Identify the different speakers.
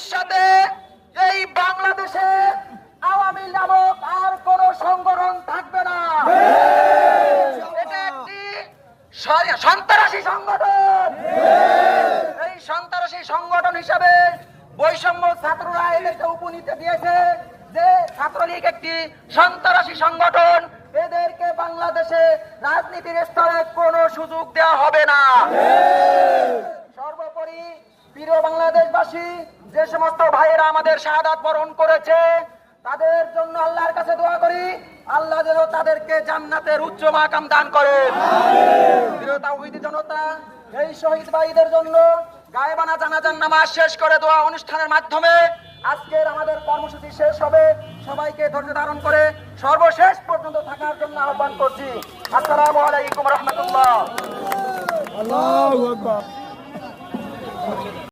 Speaker 1: ভবিষ্যতে এই বাংলাদেশে আওয়ামী নামক আর কোন সংগঠন থাকবে না। এটা একটি সন্ত্রাসী সংগঠন। এই সন্ত্রাসী সংগঠন হিসাবে বৈষম্য ছাত্ররা এদেরকে উপনীতি দিয়েছে যে ছাত্রলীগ একটি সন্ত্রাসী সংগঠন। এদেরকে বাংলাদেশে রাজনীতির স্তরে কোনো সুযোগ দেওয়া হবে না। প্রিয় বাংলাদেশবাসী, যে সমস্ত ভাইয়েরা আমাদের শাহাদাত বরণ করেছে, তাদের জন্য আল্লাহর কাছে দোয়া করি, আল্লাহ যেন তাদেরকে জান্নাতের উচ্চ মাকাম দান করেন। জনতা, এই শহীদ ভাইদের জন্য গায়েবানা জানাজান নামাজ শেষ করে দেওয়া অনুষ্ঠানের মাধ্যমে আজকের আমাদের কর্মসূচি শেষ হবে। সবাইকে ধৈর্য ধারণ করে সর্বশেষ পর্যন্ত থাকার জন্য আহ্বান করছি। আসসালামু আলাইকুম রহমতুল্লাহ।